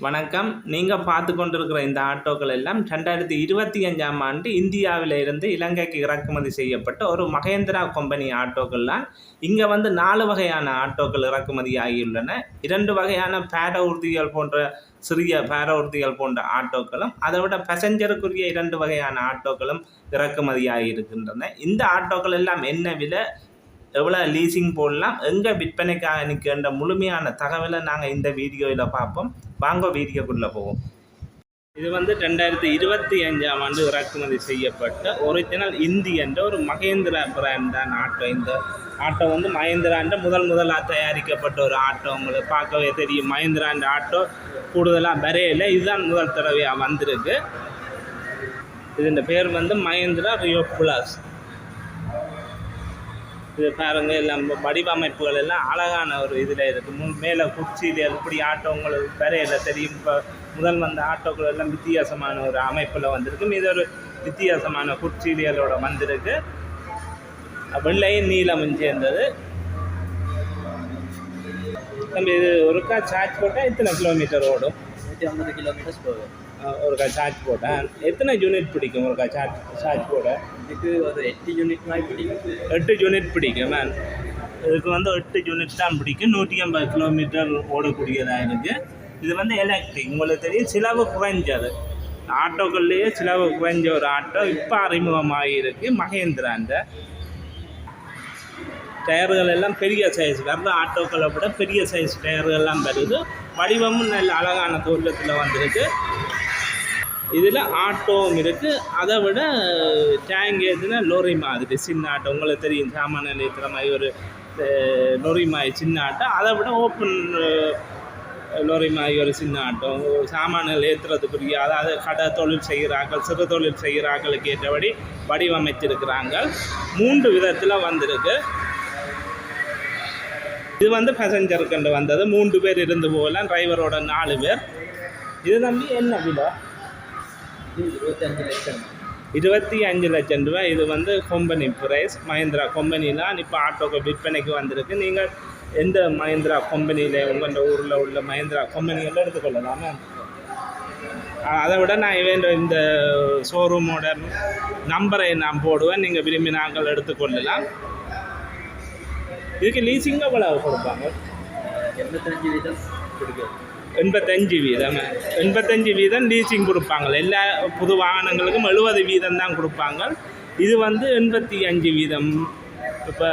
வணக்கம். நீங்கள் பார்த்து கொண்டிருக்கிற இந்த ஆட்டோக்கள் எல்லாம் ரெண்டாயிரத்தி இருபத்தி அஞ்சாம் ஆண்டு இந்தியாவில் இருந்து இலங்கைக்கு இறக்குமதி செய்யப்பட்ட ஒரு மகேந்திரா கம்பெனி ஆட்டோக்கள்லாம் இங்கே வந்து நாலு வகையான ஆட்டோக்கள் இறக்குமதி ஆகியுள்ளன. இரண்டு வகையான பேர உறுதிகள் போன்ற சிறிய பேர உறுதிகள் போன்ற ஆட்டோக்களும் அதை விட பேசஞ்சருக்குரிய இரண்டு வகையான ஆட்டோக்களும் இறக்குமதி ஆகியிருக்கின்றன இந்த ஆட்டோக்கள் எல்லாம் என்ன விலை? எவ்வளோ லீசிங் போடலாம் எங்கே விற்பனைக்காக நிற்கின்ற முழுமையான தகவலை நாங்கள் இந்த வீடியோவில் பார்ப்போம். வாங்க வீடியோக்குள்ளே போவோம். இது வந்து ரெண்டாயிரத்தி இருபத்தி அஞ்சாம் ஆண்டு இறக்குமதி செய்யப்பட்ட ஒரிஜினல் இந்தி என்ற ஒரு மகேந்திரா பிராண்ட் தான் ஆட்டோ. இந்த ஆட்டோ வந்து மகேந்திராண்ட முதல் முதலாக தயாரிக்கப்பட்ட ஒரு ஆட்டோ. உங்களுக்கு பார்க்கவே தெரியும் மகேந்திராண்ட ஆட்டோ கூடுதலாக வரையில இதுதான் முதல் தடவையாக வந்திருக்கு. இதன் பேர் வந்து மகேந்திரா ரியோ பிளாஸ். இது பாருங்கள் எல்லாம் வடிவமைப்புகள் எல்லாம் அழகான ஒரு இதில் இருக்குது. முன் மேலே குச்சியில் எப்படி ஆட்டோ உங்களுக்கு வரையில தெரியும். இப்போ முதல் வந்த ஆட்டோக்கள் எல்லாம் வித்தியாசமான ஒரு அமைப்பில் வந்திருக்கு. இது ஒரு வித்தியாசமான குச்சிலியலோட வந்திருக்கு. வெள்ளையும் நீளமும் சேர்ந்தது. நம்ம இது ஒருக்கா சார்ஜ் போட்டால் எத்தனை கிலோமீட்டர் ஓடும்? நூற்றி ஐம்பது கிலோமீட்டர்ஸ் போகுது ஒருக்கா சார்ஜ் போட்டால் எத்தனை யூனிட் பிடிக்கும் ஒருக்கா சார்ஜ் சார்ஜ் போட? இதுக்கு ஒரு எட்டு யூனிட் மாதிரி பிடிக்கும். எட்டு யூனிட் பிடிக்கும் மேம் இதுக்கு வந்து எட்டு யூனிட் தான் பிடிக்கும். நூற்றி ஐம்பது கிலோமீட்டர் ஓடக்கூடியதாக இருக்குது இது வந்து எலக்ட்ரிக் உங்களுக்கு தெரியும் செலவு குறைஞ்சது. ஆட்டோக்கள்லேயே செலவு குறைஞ்ச ஒரு ஆட்டோ இப்போ அறிமுகமாகி இருக்கு மகேந்திராண்ட டயர்கள் எல்லாம் பெரிய சைஸ் வர்ற ஆட்டோக்களை விட பெரிய சைஸ் டயர்கள்லாம் வருது. வடிவமும் நல்ல அழகான தோற்றத்தில் வந்திருக்கு. இதில் ஆட்டோவும் இருக்குது அதை விட டேங்க் எதுனா லோரி மாதிரி சின்ன ஆட்டோ. உங்களுக்கு தெரியும் சாமான நிலையத்தில் மாதிரி ஒரு அஹ், மாதிரி சின்ன ஆட்டோ. அதை விட ஓப்பன் லோரி மாதிரி ஒரு சின்ன ஆட்டோ. சாமான்கள் ஏற்றுறதுக்குரிய அதாவது கடை தொழில் செய்கிறார்கள் சிறு தொழில் செய்கிறார்களுக்கு ஏற்றபடி வடிவமைத்திருக்கிறாங்க. மூன்று விதத்தில் வந்திருக்கு. இது வந்து பேசஞ்சருக்கு வந்தது. மூன்று பேர் இருந்து போகலாம். டிரைவரோட நாலு பேர். இது நம்பி என்ன விலை? இருபத்தி அஞ்சு லட்சம் ரூபாய். இது வந்து கம்பெனி ப்ரைஸ் மஹிந்திரா கம்பெனிலாம் இப்போ ஆட்டோக்கு விற்பனைக்கு வந்திருக்கு. நீங்கள் எந்த மஹிந்திரா கம்பெனியில் உங்கள் ஊரில் உள்ள மஹிந்திரா கம்பெனிகளில் எடுத்துக்கொள்ளலாமா? அதை விட நான் இவன் இந்த ஷோரூமோட நம்பரை நான் போடுவேன். நீங்கள் விரும்பி நாங்கள் எடுத்துக்கொள்ளலாம். இதுக்கு லீசிங் எவ்வளவு கொடுப்பாங்க? எண்பத்தஞ்சு வீதம் பிடிக்கும் எண்பத்தஞ்சு வீதம். எண்பத்தஞ்சு வீதம் லீசிங் கொடுப்பாங்க. எல்லா புது வாகனங்களுக்கும் எழுபது வீதம் தான் கொடுப்பாங்க. இது வந்து எண்பத்தி அஞ்சு வீதம். இப்போ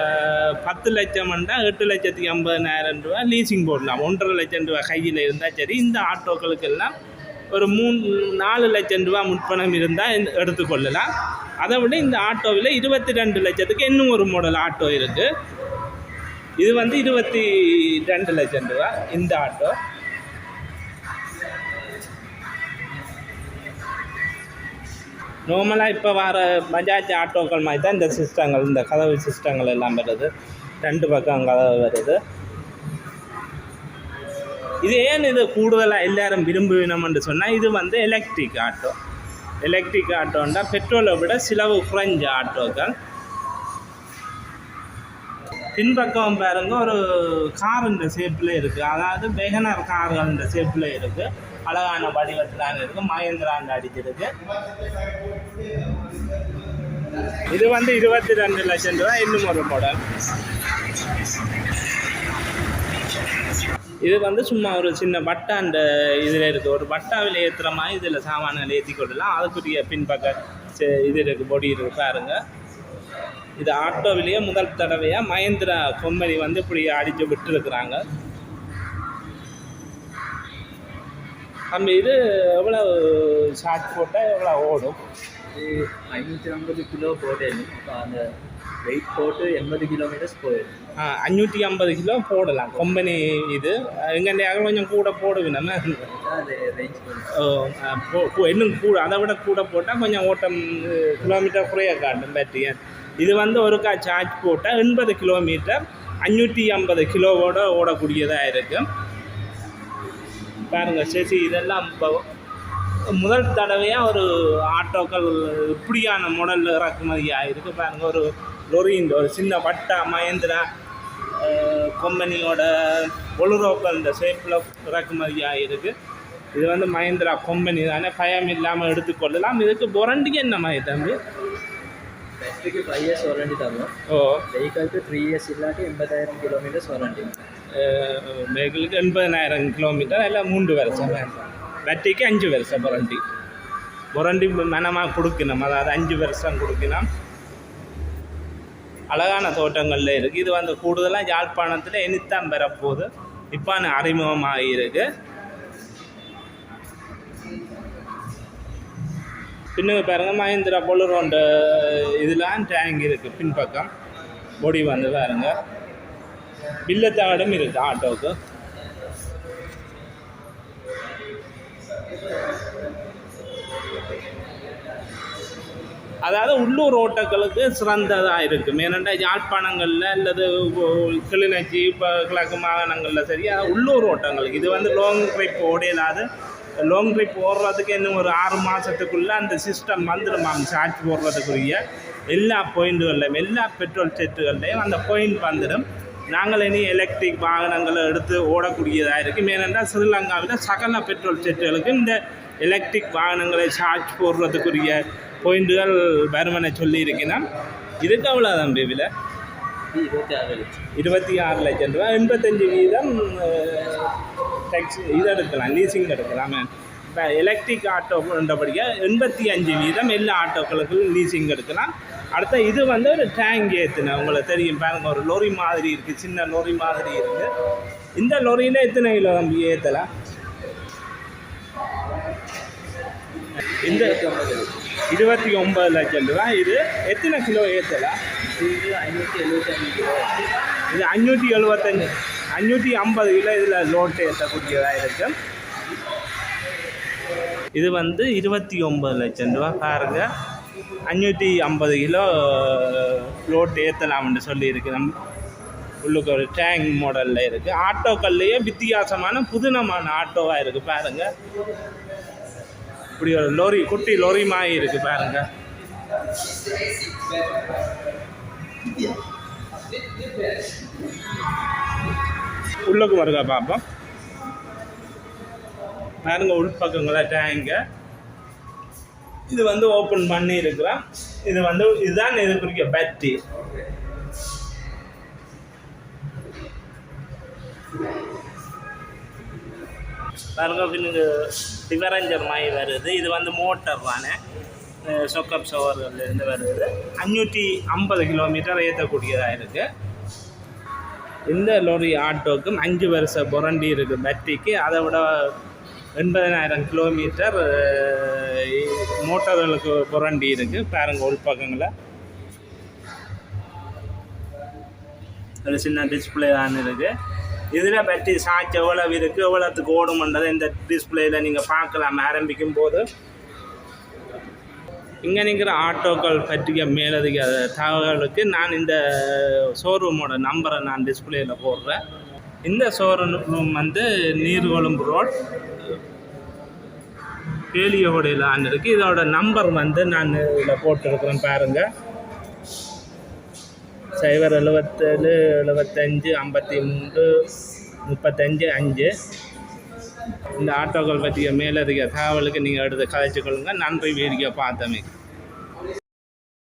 பத்து லட்சம்ண்டா எட்டு லட்சத்தி ஐம்பதனாயிரம் ரூபா லீசிங் போடலாம். ஒன்றரை லட்சம் ரூபா கையில் இருந்தால் சரி இந்த ஆட்டோக்களுக்கெல்லாம் ஒரு மூணு நாலு லட்சம் ரூபா முற்பணம் இருந்தால் எடுத்துக்கொள்ளலாம் அதை விட இந்த ஆட்டோவில் இருபத்தி ரெண்டு லட்சத்துக்கு இன்னும் ஒரு மாடல் ஆட்டோ இருக்குது இது வந்து இருபத்தி ரெண்டு லட்சம் ரூபா இந்த ஆட்டோ. நார்மலாக இப்போ வர பஜாஜ் ஆட்டோக்கள் மாதிரி தான் இந்த சிஸ்டங்கள் இந்த கதவு சிஸ்டங்கள் எல்லாம் வருது. ரெண்டு பக்கம் கதவு வருது. இது ஏன் இது கூடுதலாக எல்லாரும் விரும்புவினோம்னு சொன்னால் இது வந்து எலக்ட்ரிக் ஆட்டோ எலக்ட்ரிக் ஆட்டோன்னா பெட்ரோலை விட செலவு குறைஞ்ச ஆட்டோக்கள் பின்பக்கம் பாருங்க ஒரு கார் இந்த ஷேப்பில் இருக்குது அதாவது வெகனர் கார்கள் இந்த ஷேப்பில் இருக்குது அழகான வடிவத்தில் இருக்குது மகேந்திராண்டு அடிச்சிருக்கு இது வந்து இருபத்தி ரெண்டு லட்சம் ரூபாய் இன்னும் ஒரு மாடல் இது வந்து சும்மா ஒரு சின்ன பட்டாண்ட இதில் இருக்குது ஒரு பட்டாவில் ஏற்றுற மாதிரி இதில் சாமான்கள் ஏற்றி கொள்ளலாம். அதுக்குரிய பின்பக்க செ- இது இருக்குது பொடி இருக்கு பாருங்க. இது ஆட்டோவிலேயே முதல் தடவையாக மஹேந்திரா கம்பெனி வந்து இப்படி அடித்து விட்டுருக்குறாங்க. தம்பி இது எவ்வளோ ஷார்ட் போட்டால் எவ்வளோ ஓடும் ஐநூற்றி ஐம்பது கிலோ அப்போ அந்த வெயிட் போட்டு எண்பது கிலோமீட்டர்ஸ் போயிடும். அஞ்சூற்றி ஐம்பது கிலோ போடலாம். கம்பெனி இது. எங்கள்கிட்ட கொஞ்சம் கூட போடுவினமே அது ரேஞ்ச் போடும் ஓ, ஆ, போ- போ- இன்னும் கூட அதை விட கூட போட்டால் கொஞ்சம் ஓட்டம் கிலோமீட்டர் குறைய காட்டும் பேட்டரி இது வந்து ஒருக்கா சார்ஜ் போட்டால் எண்பது கிலோமீட்டர் அஞ்சூற்றி ஐம்பது கிலோவோட ஓடக்கூடியதாக இருக்கு. பாருங்க சரி இதெல்லாம் இப்போ முதல் தடவையாக ஒரு ஆட்டோக்கள் இப்படியான மாடல் இறக்குமதி ஆகிருக்கு பாருங்க ஒரு லொரியின் ஒரு சின்ன வட்டா மகேந்திரா கம்பெனியோட ஒழுரோக்கள் இந்த ஷேப்பில் இறக்குமதி ஆகிருக்கு இது வந்து மஹிந்திரா கம்பெனி தானே பயம் இல்லாமல் எடுத்துக்கொள்ளலாம் இதுக்கு பொரண்டிக்கு என்ன மாதிரி தம்பி? ஃபைவ் இயர்ஸ் வாரண்டி தரும் ஓ. வெஹிக்கலுக்கு த்ரீ இயர்ஸ் இல்லாட்டி எண்பதாயிரம் கிலோமீட்டர்ஸ் வாரண்டி வெஹிக்கிளுக்கு எண்பதினாயிரம் கிலோமீட்டர் எல்லாம் மூன்று வருஷம் பேட்டரிக்கு அஞ்சு வருஷம் புரண்டி புரண்டி மனமாக கொடுக்கணும் அதாவது அஞ்சு வருஷம் கொடுக்கணும் அழகான தோட்டங்களில் இருக்குது இது வந்து கூடுதலாக யாழ்ப்பாணத்தில் இனித்தான் பெறப்போகுது இப்போ அறிமுகமாக இருக்கு பின்னுக்கு பாருங்க மஹிந்திரா பொலுரோண்டு இதெல்லாம் டேங்க் இருக்குது பின்பக்கம் பொடி வந்து பாருங்கள் வில்லத்தாடும் இருக்குது ஆட்டோவுக்கு அதாவது உள்ளூர் ஓட்டங்களுக்கு சிறந்ததாக இருக்கும். ஏனென்றா யாழ்ப்பாணங்களில் அல்லது கிளிநொச்சி இப்போ கிழக்கு மாகாணங்களில் சரி உள்ளூர் ஓட்டங்களுக்கு. இது வந்து லாங் ட்ரிப் ஓடையிலாது லாங் ட்ரிப் ஓடுறதுக்கு இன்னும் ஒரு ஆறு மாதத்துக்குள்ளே அந்த சிஸ்டம் வந்துடுமாம் சார்ஜ் போடுறதுக்குரிய எல்லா பாயிண்ட்டுகள்லையும் எல்லா பெட்ரோல் செட்டுகள்லையும் அந்த பாயிண்ட் வந்துடும் நாங்கள் இனி எலக்ட்ரிக் வாகனங்களை எடுத்து ஓடக்கூடியதாக இருக்கும். ஏனென்றால் ஸ்ரீலங்காவில் சகல பெட்ரோல் செட்டுகளுக்கு இந்த எலக்ட்ரிக் வாகனங்களை சார்ஜ் போடுறதுக்குரிய பாயிண்ட்டுகள் வருமனை சொல்லியிருக்கிறேன். இதுக்கு அவ்வளோ தம்பி விலை? இது இருபத்தி ஆறு லட்சம். இருபத்தி ஆறு லட்சம் ரூபா எண்பத்தஞ்சு வீதம் டேக்ஸ் இது எடுக்கலாம் லீசிங் எடுக்கலாம். இப்போ எலக்ட்ரிக் ஆட்டோன்றபடியாக எண்பத்தி அஞ்சு வீதம் எல்லா ஆட்டோக்களுக்கும் லீசிங் எடுக்கலாம். அடுத்த இது வந்து ஒரு டேங்க் ஏற்றுன உங்களுக்கு தெரியும் பாருங்க ஒரு லோரி மாதிரி இருக்குது சின்ன லோரி மாதிரி இருக்குது இந்த லோரியில் எத்தனை கிலோ தம்பி ஏற்றலாம் இந்த இருபத்தி ஒம்பது லட்சம் ரூபா. இது எத்தனை கிலோ ஏற்றலாம் இது ஐநூற்றி எழுபத்தஞ்சு கிலோ இது அஞ்சூற்றி எழுபத்தஞ்சு அஞ்சூற்றி ஐம்பது கிலோ இதில் லோட்டு ஏற்றக்கூடியதாக இருக்கு. இது வந்து இருபத்தி ஒம்பது லட்சம் ரூபா. பாருங்க. அஞ்சூற்றி ஐம்பது கிலோ லோட் ஏற்றலாம்னு சொல்லியிருக்கு. நம் உள்ளுக்கு ஒரு டேங்க் மாடலில் இருக்குது ஆட்டோக்கள்லேயே வித்தியாசமான புதினமான ஆட்டோவாக இருக்குது பாருங்கள் இப்படி ஒரு லோரி குட்டி லோரி மாதிரி இருக்குது பாருங்கள் உள்ளுக்கு வருகா பார்ப்போம் பாருங்க உள்பக்கங்கள டேங்க இது வந்து ஓப்பன் பண்ணி இருக்கிறோம் இது வந்து இதுதான் இது குறிக்க பேட்டரி பாருங்க பின்னுக்கு டிஃபரஞ்சர் மாதிரி வருது. இது வந்து மோட்டர் தானே? சொக்கப் சோவர்கள்லேருந்து வருது. அஞ்சூற்றி ஐம்பது கிலோமீட்டர் ஏற்றக்கூடியதாக இருக்குது இந்த லோரி ஆட்டோக்கும் அஞ்சு வருஷ புரண்டி இருக்குது பேட்டரிக்கு அதை விட எண்பதனாயிரம் கிலோமீட்டர் மோட்டார்களுக்கு புரண்டி இருக்குது பாருங்க உள்பக்கங்களில் ஒரு சின்ன டிஸ்பிளே தான் இருக்குது இதில் பற்றி சாட்சி எவ்வளவு இருக்குது எவ்வளோத்துக்கு ஓடுமன்றதை இந்த டிஸ்பிளேயில் நீங்கள் பார்க்கலாம். ஆரம்பிக்கும் போது. இங்கே நிற்கிற ஆட்டோக்கள் பற்றிய மேலதிக தகவலுக்கு நான் இந்த ஷோரூமோட நம்பரை நான் டிஸ்பிளேயில் போடுறேன். இந்த ஷோரூம் வந்து நீர்கொழும்பு ரோட் பேலியோடையில் இருக்குது இதோட நம்பர் வந்து நான் இதில் போட்டிருக்கிறேன் பாருங்கள் சைபர் எழுபத்தேழு எழுபத்தஞ்சு ஐம்பத்தி மூன்று முப்பத்தஞ்சு அஞ்சு. இந்த ஆட்டோக்கள் பற்றிய மேலதிக தகவலுக்கு நீங்கள் எடுத்து கதைச்சு கொள்ளுங்கள் நன்றி வீடியோ பார்த்தமைக்கு.